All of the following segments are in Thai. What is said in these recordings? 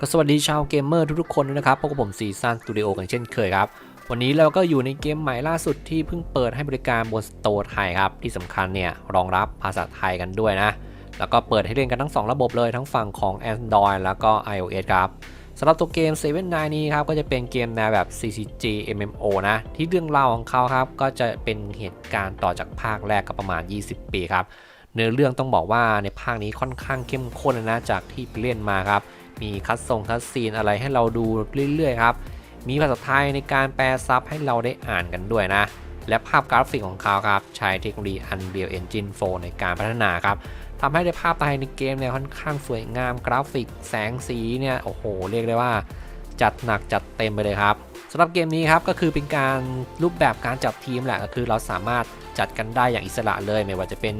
ก็สวัสดีชาวเกมเมอร์ทุกๆคนด้วยนะครับพบกับผมซีซันสตูดิโอกันเช่นเคยครับ วันนี้เราก็อยู่ในเกมใหม่ล่าสุดที่เพิ่งเปิดให้บริการบนสโตร์ไทยครับ ที่สำคัญเนี่ยรองรับภาษาไทยกันด้วยนะ แล้วก็เปิดให้เล่นกันทั้ง 2 ระบบเลยทั้งฝั่งของ Android แล้วก็ iOS ครับสำหรับตัวเกม7 9นี้ครับก็จะเป็นเกมแนวแบบ CCG MMO นะ ที่เรื่องราวของเขาครับก็จะเป็นเหตุการณ์ต่อจากภาคแรกก็ประมาณ 20 ปีครับเนื้อเรื่องต้องบอกว่าในภาคนี้ค่อนข้างเข้มข้นนะจากที่ไปเล่นมาครับ มีคัดทรงคัดซีนอะไรให้เราดูเรื่อยๆครับ มีภาษาไทยในการแปลซับให้เราได้อ่านกันด้วยนะ และภาพกราฟิกของเขาครับ ใช้เทคโนโลยี Unreal Engine 4 ในการพัฒนาครับทำให้ได้ภาพภายในเกมเนี่ยค่อนข้างสวยงามกราฟิกแสงสีเนี่ยโอ้โห เรียกได้ว่า จัดหนักจัดเต็มไปเลยครับ สำหรับเกมนี้ครับก็คือเป็นการรูปแบบการจับทีมแหละก็คือเราสามารถจัดกันได้อย่างอิสระเลย ไม่ว่าจะเป็น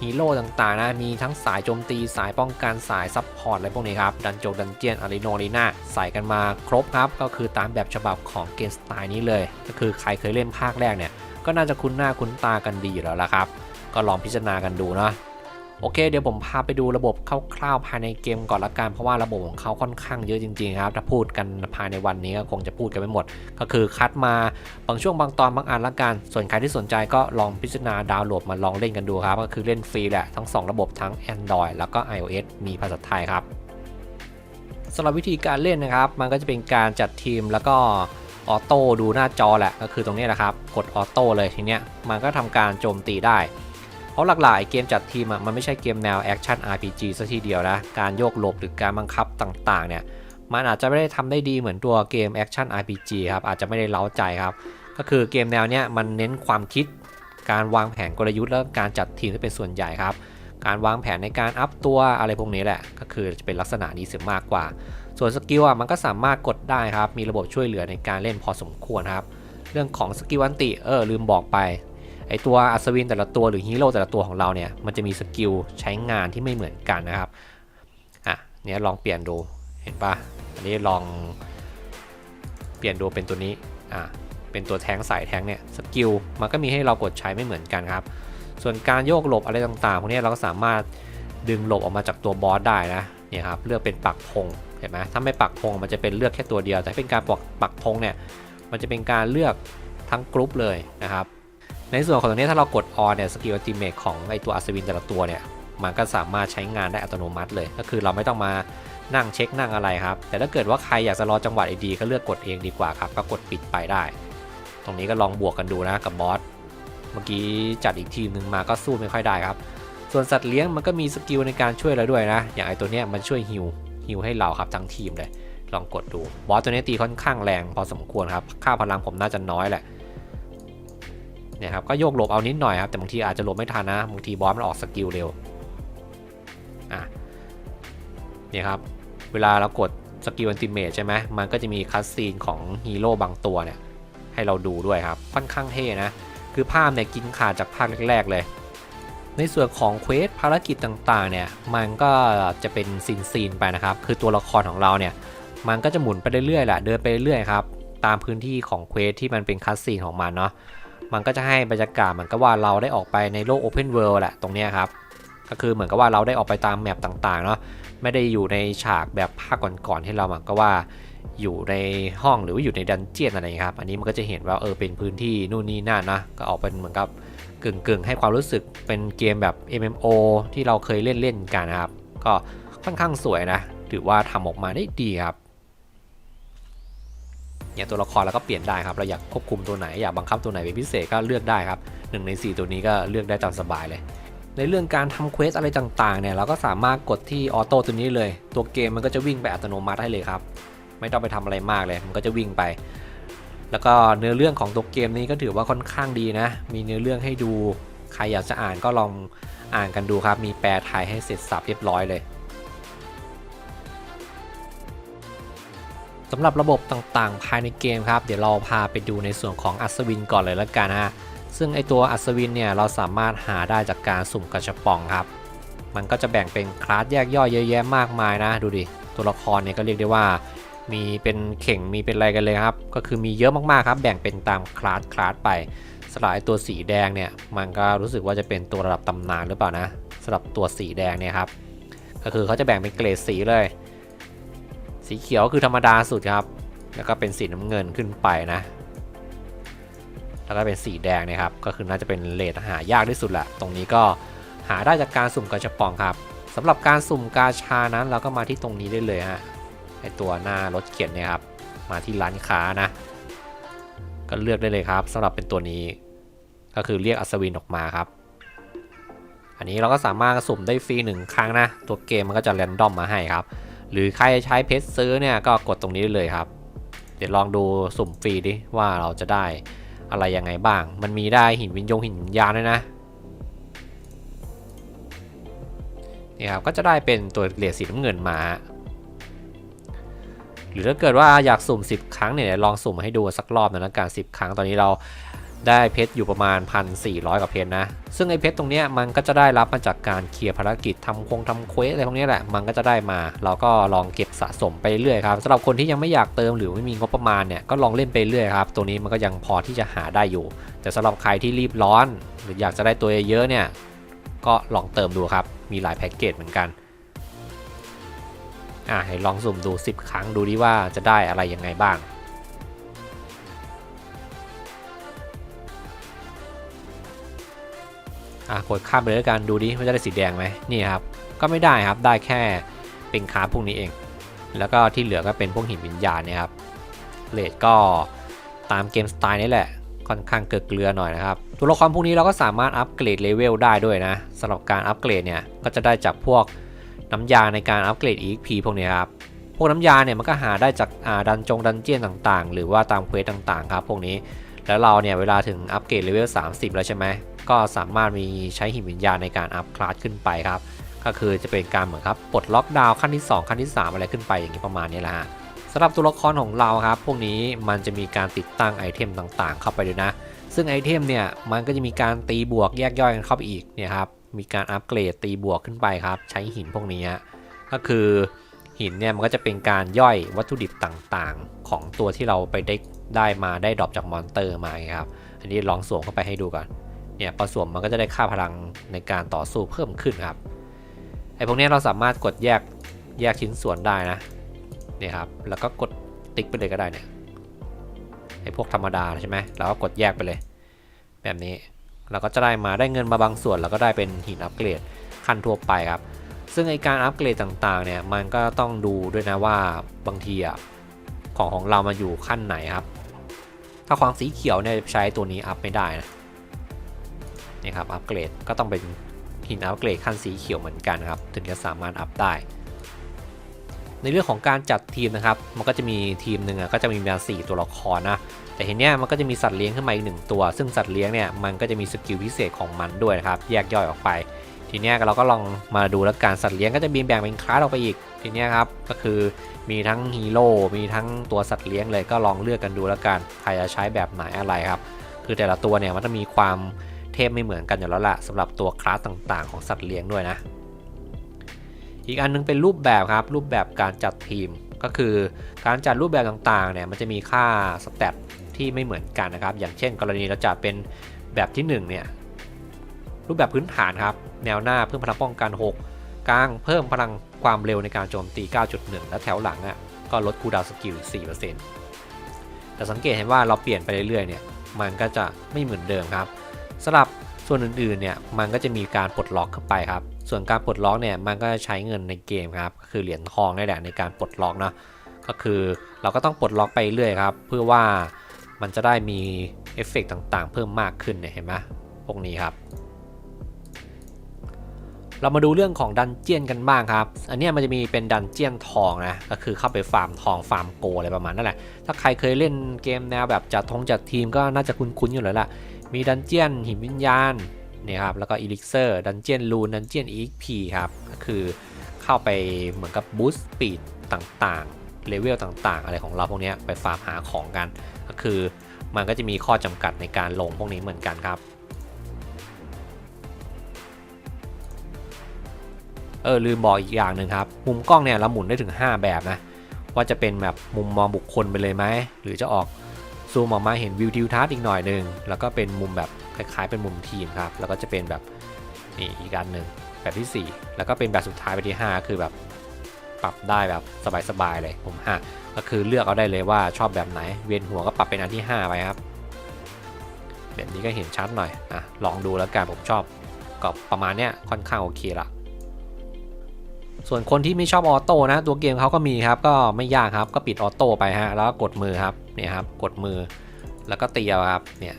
ฮีโร่ต่างๆนะมีทั้งสายโจมตีสายป้องกันสายซับพอร์ตอะไรพวกนี้ครับ ดันโจดันเจียนอารีโนลีน่าใส่กันมาครบครับ ก็คือตามแบบฉบับของเกมสไตล์นี้เลย ก็คือใครเคยเล่นภาคแรกเนี่ย ก็น่าจะคุ้นหน้าคุ้นตากันดีอยู่แล้วละครับ ก็ลองพิจารณากันดูเนาะ โอเค เดี๋ยวผมพาไปดูระบบคร่าวๆภายในเกมก่อนละกันเพราะว่าระบบของเขาค่อนข้างเยอะจริงๆครับถ้าพูดกันภายในวันนี้ก็คงจะพูดกันไม่หมด ก็คือคัดมาบางช่วงบางตอนบางอันละกันส่วนใครที่สนใจก็ลองพิจารณาดาวน์โหลดมาลองเล่นกันดูครับก็คือเล่นฟรีแหละทั้ง 2 ระบบทั้ง Android แล้วก็ iOS มีภาษาไทยครับสำหรับวิธีการเล่นนะครับ มันก็จะเป็นการจัดทีมแล้วก็ออโต้ดูหน้าจอแหละก็คือตรงนี้แหละครับ กดออโต้เลยทีเนี้ยมันก็ทำการโจมตีได้ เพราะหลักๆเกมจัดทีมอะมันไม่ใช่เกมแนวแอคชั่น RPG ซะทีเดียวนะ การโยกหลบหรือการบังคับต่างๆเนี่ยมันอาจจะไม่ได้ทำได้ดีเหมือนตัวเกมแอคชั่น RPG ครับอาจจะไม่ได้เล้าใจครับก็คือเกมแนวเนี้ยมันเน้นความคิด การวางแผนกลยุทธ์และการจัดทีมที่เป็นส่วนใหญ่ครับการวางแผนในการอัพตัวอะไรพวกนี้แหละ ก็คือจะเป็นลักษณะนี้เสียมากกว่า ส่วนสกิลอะมันก็สามารถกดได้ครับ มีระบบช่วยเหลือในการเล่นพอสมควรครับ เรื่องของสกิลอันติเออลืมบอกไป ไอตัวอัศวินแต่ละตัวหรือฮีโร่แต่ละตัวของเราเนี่ยมันจะมีสกิลใช้งานที่ไม่เหมือนกันนะครับอะเนี่ยลองเปลี่ยนดูเห็นปะอันนี้ลองเปลี่ยนดูเป็นตัวนี้อะเป็นตัวแทงสายแทงเนี่ยสกิลมันก็มีให้เรากดใช้ไม่เหมือนกันครับ ส่วนการโยกหลบอะไรต่างๆพวกนี้เราก็สามารถดึงหลบออกมาจากตัวบอสได้นะเนี่ยครับเลือกเป็นปักธงเห็นไหมถ้าไม่ปักธงมันจะเป็นเลือกแค่ตัวเดียว แต่เป็นการปักปักธงเนี่ยมันจะเป็นการเลือกทั้งกรุ๊ปเลยนะครับ ในส่วนของตรงนี้ถ้าเรากด on เนี่ยสกิลอัลติเมทของไอตัวอัศวินแต่ละตัวเนี่ยมันก็สามารถใช้งานได้อัตโนมัติเลย ก็คือเราไม่ต้องมานั่งเช็คนั่งอะไรครับ แต่ถ้าเกิดว่าใครอยากจะรอจังหวะดีๆก็เลือกกดเองดีกว่าครับ ก็กดปิดไปได้ ตรงนี้ก็ลองบวกกันดูนะกับบอส เมื่อกี้จัดอีกทีมหนึ่งมาก็สู้ไม่ค่อยได้ครับ ส่วนสัตว์เลี้ยงมันก็มีสกิลในการช่วยเราด้วยนะ อย่างไอตัวเนี้ยมันช่วยฮิวฮิวให้เราครับทั้งทีมเลย ลองกดดู บอสตัวนี้ตีค่อนข้างแรงพอสมควรครับ ค่าพลังผมน่าจะน้อยแหละ เนี่ยครับก็โยกหลบเอานิดหน่อยครับแต่บางทีอาจจะหลบไม่ทันนะบางทีบอสมันออกสกิลเร็วอะเนี่ยครับเวลาเรากดสกิลอันติเมทใช่ไหมมันก็จะมีคัสซีนของฮีโร่บางตัวเนี่ยให้เราดูด้วยครับค่อนข้างเท่นะคือภาพเนี่ยกินขาดจากภาคแรกๆเลย ในส่วนของเควสภารกิจต่างๆเนี่ยมันก็จะเป็นซีนซีนๆไปนะครับ คือตัวละครของเราเนี่ยมันก็จะหมุนไปเรื่อยๆแหละเดินไปเรื่อยๆครับตามพื้นที่ของเควสที่มันเป็นคัสซีนของมันเนาะ มันก็จะให้บรรยากาศเหมือนกับว่าเราได้ออกไปในโลก Open World แหละตรงนี้ครับ ก็คือเหมือนกับว่าเราได้ออกไปตามแมปต่างๆเนาะไม่ได้อยู่ในฉากแบบภาคก่อนๆที่เราเหมือนกับว่าอยู่ในห้องหรือว่าอยู่ในดันเจียนอะไรครับ อันนี้มันก็จะเห็นว่าเออเป็นพื้นที่นู่นนี่นั่นนะก็ออกเป็นเหมือนกับกึ่งๆ ให้ความรู้สึกเป็นเกมแบบ MMO ที่เราเคยเล่นเล่นๆกันนะครับ ก็ค่อนข้างสวยนะ ถือว่าทำออกมาได้ดีครับ อย่างตัวละครเราก็เปลี่ยนได้ครับเราอยากควบคุมตัวไหนอยากบังคับตัวไหนเป็นพิเศษก็เลือกได้ครับหนึ่งใน 4 ตัวนี้ก็เลือกได้ตามสบายเลย ในเรื่องการทำเควสอะไรต่างๆเนี่ยเราก็สามารถกดที่ออโต้ตัวนี้เลย ตัวเกมมันก็จะวิ่งไปอัตโนมัติให้เลยครับไม่ต้องไปทำอะไรมากเลย มันก็จะวิ่งไป แล้วก็เนื้อเรื่องของตัวเกมนี้ก็ถือว่าค่อนข้างดีนะ มีเนื้อเรื่องให้ดู ใครอยากจะอ่านก็ลองอ่านกันดูครับ มีแปลไทยให้เสร็จสับเรียบร้อยเลย สำหรับระบบต่างๆ ภายในเกมครับ เดี๋ยวเราพาไปดูในส่วนของอัศวินก่อนเลยละกันนะซึ่งไอตัวอัศวินเนี่ยเราสามารถหาได้จากการสุ่มกระชับปองครับ มันก็จะแบ่งเป็นคลาสแยกย่อยเยอะแยะมากมายนะ ดูดิ ตัวละครเนี่ยก็เรียกได้ว่า มีเป็นเข่งมีเป็นอะไรกันเลยครับ ก็คือมีเยอะมากๆครับ แบ่งเป็นตามคลาสคลาสไปสำหรับไอตัวสีแดงเนี่ยมันก็รู้สึกว่าจะเป็นตัวระดับตำนานหรือเปล่านะสำหรับตัวสีแดงเนี่ยครับก็คือเขาจะแบ่งเป็นเกรดสีเลย สีเขียวคือธรรมดาสุดครับ แล้วก็เป็นสีน้ำเงินขึ้นไปนะ แล้วก็เป็นสีแดงนะครับ ก็คือน่าจะเป็นเลทหายากที่สุดแหละตรงนี้ก็หาได้จากการสุ่มกาชาปองครับสำหรับการสุ่มกาชานั้นเราก็มาที่ตรงนี้ได้เลยฮะไอตัวหน้ารถเขียนเนี่ยครับ มาที่ร้านค้านะ ก็เลือกได้เลยครับสำหรับเป็นตัวนี้ ก็คือเรียกอัศวินออกมาครับอันนี้เราก็สามารถสุ่มได้ฟรีหนึ่งครั้งนะ ตัวเกมมันก็จะแรนดอมมาให้ครับ หรือใครใช้เพชรซื้อเนี่ยก็กดตรงนี้ได้เลยครับ เดี๋ยวลองดูสุ่มฟรีดิว่าเราจะได้อะไรยังไงบ้าง มันมีได้หินวิญญงหินวิญญาณด้วยนะนี่ครับก็จะได้เป็นตัวเหรียญสีน้ำเงินมาหรือถ้าเกิดว่าอยากสุ่ม 10 ครั้งเนี่ยลองสุ่มให้ดูสักรอบนะการ10 ครั้งตอนนี้เรา ได้เพชรอยู่ประมาณ 1,400กว่าเพชรนะ ซึ่งไอ้เพชรตรงเนี้ยมันก็จะได้รับมาจากการเคลียร์ภารกิจทำคงทำเควสอะไรพวกนี้แหละ มันก็จะได้มา เราก็ลองเก็บสะสมไปเรื่อยครับสำหรับคนที่ยังไม่อยากเติมหรือไม่มีงบประมาณเนี่ยก็ลองเล่นไปเรื่อยครับ ตัวนี้มันก็ยังพอที่จะหาได้อยู่ แต่สำหรับใครที่รีบร้อน หรืออยากจะได้ตัวเยอะเนี่ยก็ลองเติมดูครับ มีหลายแพ็กเกจเหมือนกันอะให้ลองสุ่มดู 10 ครั้งดูดิว่าจะได้อะไรยังไงบ้าง อะกดข้ามไปเลยแล้วกันดูดิว่าจะได้สีแดงไหมนี่ครับก็ไม่ได้ครับได้แค่เป็นคาพวกนี้เอง แล้วก็ที่เหลือก็เป็นพวกหินวิญญาณเนี่ยครับเลดก็ตามเกมสไตล์นี้แหละค่อนข้างเกลือเกลือหน่อยนะครับตัวละครพวกนี้เราก็สามารถอัปเกรดเลเวลได้ด้วยนะสำหรับการอัปเกรดเนี่ยก็จะได้จากพวกน้ำยาในการอัปเกรด EXP พวกนี้ครับพวกน้ำยาเนี่ยมันก็หาได้จากดันจงดันเจียนต่างๆ หรือว่าตามเควสต่างๆครับพวกนี้ แล้วเราเนี่ยเวลาถึงอัปเกรดเลเวล 30 แล้วใช่ไหม ก็สามารถมีใช้หินวิญญาณในการอัพคลาสขึ้นไปครับ ก็คือจะเป็นการเหมือนครับปลดล็อกดาวน์ขั้นที่ 2 ขั้นที่ 3 อะไรขึ้นไปอย่างนี้ประมาณนี้แหละฮะสำหรับตัวละครของเราครับ พวกนี้มันจะมีการติดตั้งไอเทมต่างๆ เข้าไปด้วยนะ ซึ่งไอเทมเนี่ยมันก็จะมีการตีบวกแยกย่อยกันเข้าไปอีกเนี่ยครับ มีการอัปเกรดตีบวกขึ้นไปครับ ใช้หินพวกนี้ก็คือ หินเนี่ยมันก็จะเป็นการย่อยวัตถุดิบต่างๆ ของตัวที่เราไปได้ได้มาได้ดรอปจากมอนเตอร์มาครับ อันนี้ลองสวมเข้าไปให้ดูก่อน เนี่ยพอสวมมันก็จะได้ค่าพลังในการต่อสู้เพิ่มขึ้นครับ ไอ้พวกนี้เราสามารถกดแยกแยกชิ้นส่วนได้นะ เนี่ยครับ แล้วก็กดติ๊กไปเลยก็ได้เนี่ย ไอ้พวกธรรมดาใช่ไหมเราก็กดแยกไปเลย แบบนี้ เราก็จะได้มาได้เงินมาบางส่วน แล้วก็ได้เป็นหินอัปเกรดขั้นทั่วไปครับ ซึ่งไอการอัปเกรดต่างๆ เนี่ย มันก็ต้องดูด้วยนะว่าบางทีอะของของเรามาอยู่ขั้นไหนครับ ถ้าความสีเขียวเนี่ยใช้ตัวนี้อัพไม่ได้นะนี่ครับอัปเกรดก็ต้องเป็นหินอัปเกรดขั้นสีเขียวเหมือนกันครับ ถึงจะสามารถอัพได้ ในเรื่องของการจัดทีมนะครับ มันก็จะมีทีมหนึ่งอะก็จะมีมาสี่ตัวละครนะแต่ทีเนี้ยมันก็จะมีสัตว์เลี้ยงขึ้นมาอีกหนึ่งตัว ซึ่งสัตว์เลี้ยงเนี่ยมันก็จะมีสกิลพิเศษของมันด้วยนะครับ แยกย่อยออกไป ทีเนี้ยเราก็ลองมาดูแล้วการสัตว์เลี้ยงก็จะมีแบ่งเป็นคลาสออกไปอีก ทีเนี้ยครับก็คือมีทั้งฮีโร่มีทั้งตัวสัตว์เลี้ยงเลยก็ลองเลือกกันดูแล้วกันใครจะใช้แบบไหนอะไรครับ คือแต่ละตัวเนี่ยมันจะมีความเทพไม่เหมือนกันอยู่แล้วล่ะสำหรับตัวคลาสต่างๆ ของสัตว์เลี้ยงด้วยนะ อีกอันนึงเป็นรูปแบบครับ รูปแบบการจัดทีมก็คือการจัดรูปแบบต่างๆเนี่ยมันจะมีค่าสเตตที่ไม่เหมือนกันนะครับ อย่างเช่น กรณีเราจัดเป็นแบบที่1เนี่ย รูปแบบพื้นฐานครับ แนวหน้าเพิ่มพลังป้องกัน 6 กลางเพิ่มพลังความเร็วในการโจมตี 9.1 และแถวหลังอะก็ลดคูดาวสกิล 4%แต่สังเกตเห็นว่าเราเปลี่ยนไปเรื่อยๆ เนี่ย มันก็จะไม่เหมือนเดิมครับสำหรับส่วนอื่นๆ เนี่ย มันก็จะมีการปลดล็อกเข้าไปครับ ส่วนการปลดล็อกเนี่ย มันก็ใช้เงินในเกมครับ ก็คือเหรียญทองนี่แหละในการปลดล็อกนะ ก็คือเราก็ต้องปลดล็อกไปเรื่อยครับ เพื่อว่ามันจะได้มีเอฟเฟกต่างๆ เพิ่มมากขึ้นเนี่ย เห็นไหมพวกนี้ครับ เรามาดูเรื่องของดันเจียนกันบ้างครับ อันนี้มันจะมีเป็นดันเจียนทองนะ ก็คือเข้าไปฟาร์มทองฟาร์มโกอะไรประมาณนั่นแหละ ถ้าใครเคยเล่นเกมแนวแบบจัดทงจัดทีมก็น่าจะคุ้นๆอยู่แล้วล่ะ มีดันเจียนหินวิญญาณเนี่ยครับ แล้วก็อีลิกเซอร์ ดันเจียนลูน ดันเจียนอีพีครับ ก็คือเข้าไปเหมือนกับบูสต์สปีดต่างๆ เลเวลต่างๆ อะไรของเราพวกนี้ไปฟาร์มหาของกัน ก็คือมันก็จะมีข้อจำกัดในการลงพวกนี้เหมือนกันครับ เออลืมบอกอีกอย่างหนึ่งครับ มุมกล้องเนี่ยเราหมุนได้ถึง 5 แบบนะ ว่าจะเป็นแบบมุมมองบุคคลไปเลยไหม หรือจะออกซูมออกมาเห็นวิวทิวทัศน์อีกหน่อยหนึ่งแล้วก็เป็นมุมแบบคล้ายๆ เป็นมุมทีมครับ แล้วก็จะเป็นแบบนี่อีกอันหนึ่งแบบที่ 4 แล้วก็เป็นแบบสุดท้ายไปที่ 5 คือแบบปรับได้แบบสบายๆเลยผมอะก็คือเลือกเอาได้เลยว่าชอบแบบไหน เวียนหัวก็ปรับเป็นอันที่ 5 ไปครับแบบนี้ก็เห็นชัดหน่อยอะลองดูแล้วกันผมชอบก็ประมาณเนี้ยค่อนข้างโอเคละ ส่วนคนที่ไม่ชอบออโต้นะ ตัวเกมเขาก็มีครับ ก็ไม่ยากครับ ก็ปิดออโต้ไปฮะ แล้วกดมือครับ เนี่ยครับ กดมือ แล้วก็ตีเอาครับ เนี่ย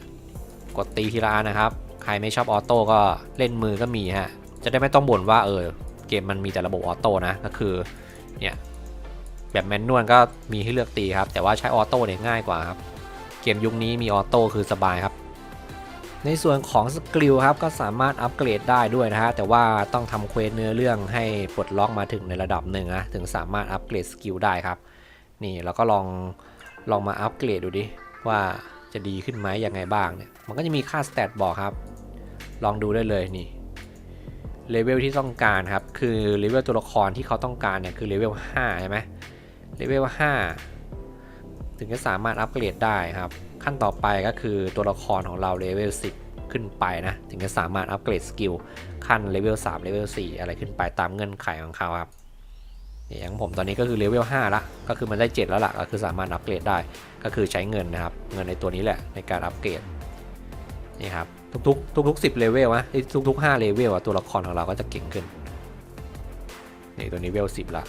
กดตีทีละนนะครับ ใครไม่ชอบออโต้ก็เล่นมือก็มีฮะ จะได้ไม่ต้องบ่นว่าเออ เกมมันมีแต่ระบบออโต้นะ ก็คือ เนี่ย แบบแมนนวลก็มีให้เลือกตีครับ แต่ว่าใช้ออโต้เนี่ยง่ายกว่าครับ เกมยุคนี้มีออโต้คือสบายครับ ในส่วนของสกิลครับก็สามารถอัปเกรดได้ด้วยนะฮะแต่ว่าต้องทำเควสเนื้อเรื่องให้ปลดล็อกมาถึงในระดับหนึ่งนะถึงสามารถอัปเกรดสกิลได้ครับ นี่เราก็ลองลองมาอัปเกรดดูดิว่าจะดีขึ้นไหมยังไงบ้างเนี่ยมันก็จะมีค่าสเตตบอกครับ ลองดูได้เลยนี่เลเวลที่ต้องการครับคือเลเวลตัวละครที่เขาต้องการเนี่ยคือเลเวล5ใช่ไหมเลเวล5ถึงจะสามารถอัปเกรดได้ครับ ขั้นต่อไปก็คือตัวละครของเราเลเวล10 ขึ้นไปนะ ถึงจะสามารถอัปเกรดสกิลขั้นเลเวล3เลเวล4อะไรขึ้นไปตามเงื่อนไขของเขาครับอย่างผมตอนนี้ก็คือเลเวล5ละก็คือมันได้ 7 แล้วล่ะก็คือสามารถอัปเกรดได้ก็คือใช้เงินนะครับ เงินในตัวนี้แหละในการอัปเกรดนี่ครับทุกๆทุกๆ10เลเวลนะทุกๆ5เลเวลตัวละครของเราก็จะเก่งขึ้นนี่ตัวนี้เวล10ละ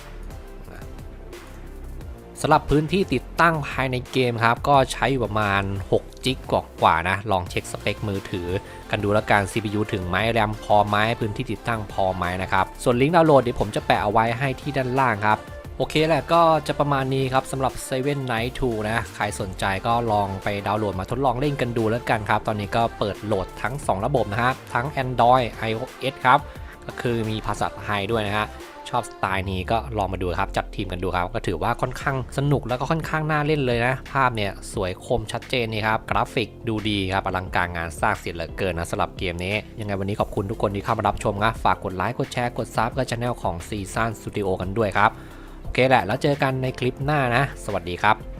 สำหรับพื้นที่ติดตั้งภายในเกมครับ ก็ใช้อยู่ประมาณ 6 จิกกว่านะ ลองเช็คสเปคมือถือ กันดูแล้วกัน CPU ถึงไหมแรมพอไหมพื้นที่ติดตั้งพอไหมนะครับ ส่วนลิงก์ดาวน์โหลดเดี๋ยวผมจะแปะเอาไว้ให้ที่ด้านล่างครับโอเคแหละก็จะประมาณนี้ครับสำหรับ Seven Night 2 นะ ใครสนใจก็ลองไปดาวน์โหลดมาทดลองเล่นกันดูแล้วกันครับ ตอนนี้ก็เปิดโหลดทั้ง 2 ระบบนะฮะ ทั้ง Android iOS ครับ ก็คือมีภาษาไทยด้วยนะฮะ ชอบสไตล์นี้ก็ลองมาดูครับจัดทีมกันดูครับ ก็ถือว่าค่อนข้างสนุกแล้วก็ค่อนข้างน่าเล่นเลยนะ ภาพเนี่ยสวยคมชัดเจนนี่ครับกราฟิกดูดีครับอลังการงานสร้างเสร็จเหลือเกินนะสำหรับเกมนี้ยังไงวันนี้ขอบคุณทุกคนที่เข้ามารับชมนะฝากกดไลค์กดแชร์กดซับกับช anel ของซีซันสตูดิโอกันด้วยครับโอเคแหละแล้วเจอกันในคลิปหน้านะ สวัสดีครับ